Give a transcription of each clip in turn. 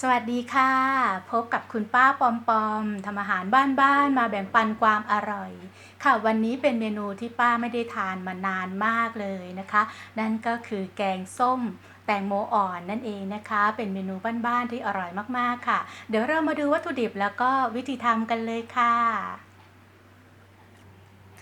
สวัสดีค่ะ พบกับคุณป้าปอมปอมทำอาหารบ้านๆมาแบ่งปันความอร่อย ค่ะวันนี้เป็นเมนูที่ป้าไม่ได้ทานมานานมากเลยนะคะ นั่นก็คือแกงส้มแตงโมอ่อนนั่นเองนะคะ เป็นเมนูบ้านๆที่อร่อยมากๆค่ะ เดี๋ยวเรามาดูวัตถุดิบแล้วก็วิธีทำกันเลยค่ะ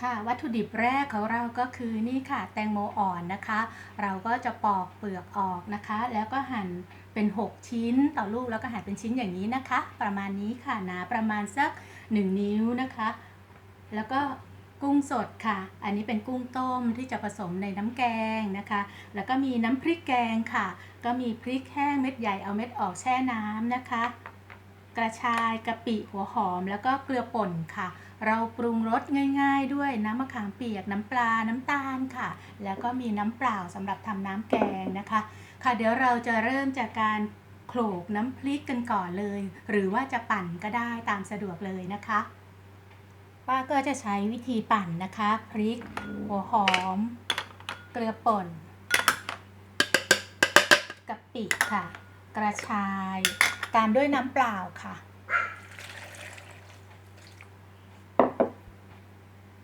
ค่ะวัตถุดิบแรกของเราก็คือนี่ค่ะ แตงโมอ่อนนะคะ เราก็จะปอกเปลือกออกนะคะ แล้วก็หั่นเป็น 6 ชิ้นต่อลูกแล้วก็หั่นเป็นชิ้นอย่างนี้นะคะ ประมาณนี้ค่ะหนาประมาณสัก 1 นิ้วนะคะ แล้วก็กุ้งสดค่ะ อันนี้เป็นกุ้งต้มที่จะผสมในน้ำแกงนะคะ แล้วก็มีน้ำพริกแกงค่ะ ก็มีพริกแห้งเม็ดใหญ่เอาเม็ดออกแช่น้ำนะคะ กระชายกะปิหัวหอมแล้วก็เกลือป่นค่ะ เราปรุงรสง่าย ๆ ด้วยน้ำมะขามเปียกน้ำปลาน้ำตาลค่ะ แล้วก็มีน้ำเปล่าสำหรับทำน้ำแกงนะคะ ค่ะเดี๋ยวเราจะเริ่มจากการโขลกน้ำพริกกันก่อนเลย หรือว่าจะปั่นก็ได้ตามสะดวกเลยนะคะ ป้าก็จะใช้วิธีปั่นนะคะ พริก หัวหอม เกลือป่นกะปิค่ะ กระชาย ตามด้วยน้ำเปล่าค่ะ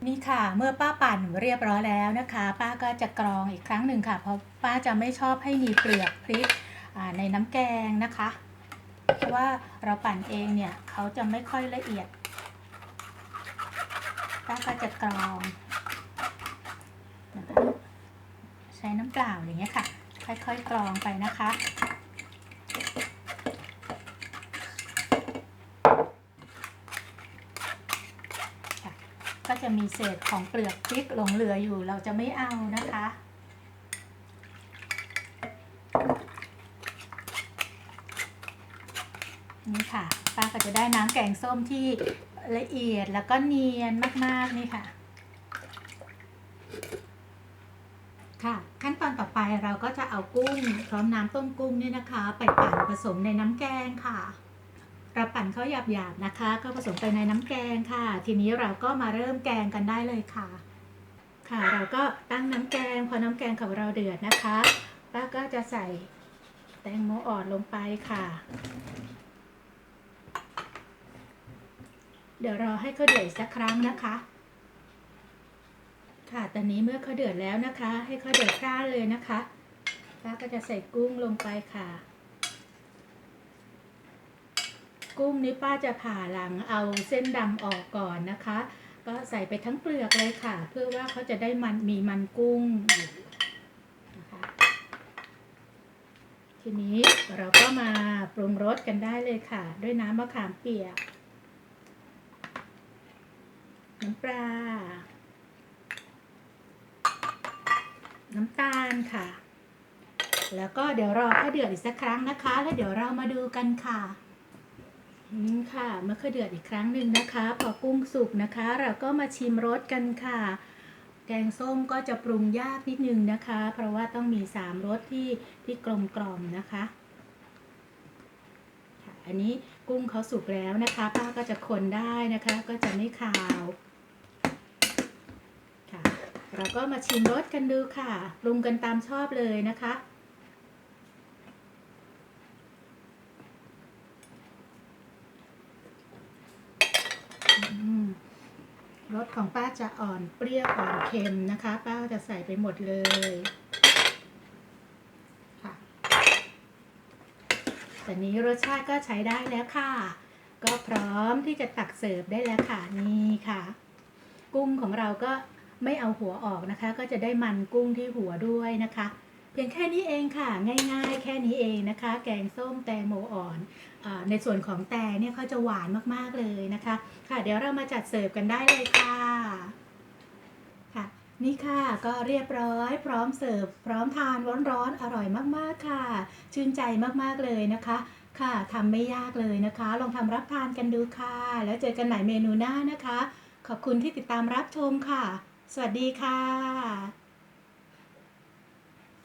นี่ค่ะ เมื่อป้าปั่นเรียบร้อยแล้วนะคะ ป้าก็จะกรองอีกครั้งหนึ่งค่ะ เพราะป้าจะไม่ชอบให้มีเปลือกพริกในน้ำแกงนะคะ เพราะว่าเราปั่นเองเนี่ยเขาจะไม่ค่อยละเอียด ป้าก็จะกรองใช้น้ำเปล่าอย่างเงี้ยค่ะ ค่อยๆกรองไปนะคะ จะมีเศษของเปลือกพริกหลงเหลืออยู่เราจะไม่เอานะคะ นี่ค่ะป้าก็จะได้น้ำแกงส้มที่ละเอียดแล้วก็เนียนมากๆนี่ค่ะ ค่ะ ขั้นตอนต่อไปเราก็จะเอากุ้งพร้อมน้ำต้มกุ้งนี่นะคะ ไปปั่นผสมในน้ำแกงค่ะ เราปั่นเขาหยาบๆนะคะ ก็ผสมไปในน้ำแกงค่ะ ทีนี้เราก็มาเริ่มแกงกันได้เลยค่ะ ค่ะ เราก็ตั้งน้ำแกง พอน้ำแกงของเราเดือดนะคะป้าก็จะใส่แตงโมอ่อนลงไปค่ะ เดี๋ยวรอให้เขาเดือดสักครั้งนะคะ ค่ะ ตอนนี้เมื่อเขาเดือดแล้วนะคะ ให้เขาเดือดพร่าเลยนะคะป้าก็จะใส่กุ้งลงไปค่ะ กุ้งนี้ป้าจะผ่าหลังเอาเส้นดำออกก่อนนะคะ ก็ใส่ไปทั้งเปลือกเลยค่ะ เพื่อว่าเขาจะได้มันมีมันกุ้งอยู่นะคะทีนี้เราก็มาปรุงรสกันได้เลยค่ะ ด้วยน้ำมะขามเปียกน้ำปลา น้ำตาลค่ะ แล้วก็เดี๋ยวรอให้เดือดอีกสักครั้งนะคะ แล้วเดี๋ยวเรามาดูกันค่ะ ค่ะมะเขือเดือดอีกครั้งหนึ่งนะคะ พอกุ้งสุกนะคะ เราก็มาชิมรสกันค่ะ แกงส้มก็จะปรุงยากนิดนึงนะคะ เพราะว่าต้องมีสามรสที่ที่กลมกล่อมนะคะค่ะอันนี้กุ้งเขาสุกแล้วนะคะ ป้าก็จะคนได้นะคะ ก็จะไม่คาวค่ะ เราก็มาชิมรสกันดูค่ะปรุงกันตามชอบเลยนะคะ รสของป้าจะอ่อนเปรี้ยวอ่อนเค็มนะคะ ป้าจะใส่ไปหมดเลยค่ะแต่นี้รสชาติก็ใช้ได้แล้วค่ะ ก็พร้อมที่จะตักเสิร์ฟได้แล้วค่ะนี่ค่ะ กุ้งของเราก็ไม่เอาหัวออกนะคะ ก็จะได้มันกุ้งที่หัวด้วยนะคะ เพียงแค่นี้เองค่ะ ง่ายๆ แค่นี้เองนะคะ แกงส้มแตงโมอ่อนอในส่วนของแตงเนี่ยเขาจะหวานมากๆเลยนะคะ ค่ะเดี๋ยวเรามาจัดเสิร์ฟกันได้เลยค่ะค่ะ นี่ค่ะก็เรียบร้อย พร้อมเสิร์ฟพร้อมทานร้อนๆอร่อยมากๆค่ะ ชื่นใจมากๆเลยนะคะ ค่ะทำไม่ยากเลยนะคะ ลองทำรับทานกันดูค่ะ แล้วเจอกันใหม่เมนูหน้านะคะ ขอบคุณที่ติดตามรับชมค่ะ สวัสดีค่ะ